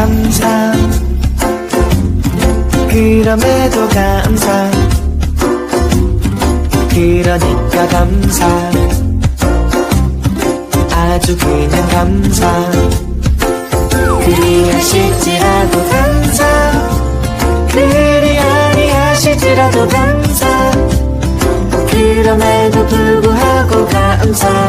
감사. 그럼에도 감사. 그러니까 감사. 아주 그냥 감사. 그리하실지라도 감사. 그리 아니하실지라도 감사. 그럼에도 불구하고 감사.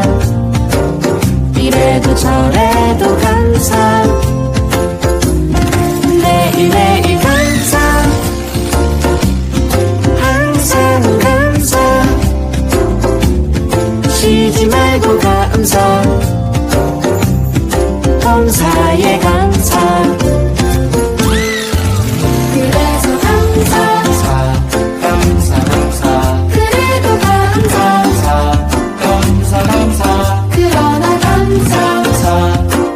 쉬지 말고 감사. 감사에 감사. 그래서 감사. 감사 감사 감사. 그래도 감사. 감사 감사 감사. 그러나 감사. 감사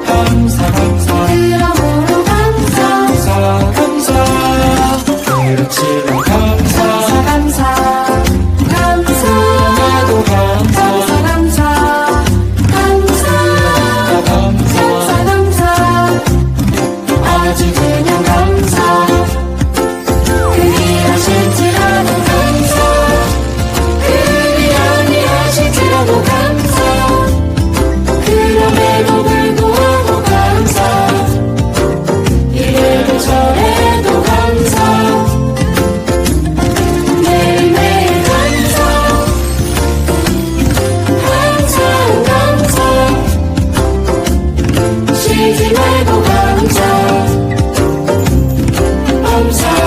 감사 감사. 그러므로 감사. 감사 감사. 그렇지 잊지 말고 항상 항상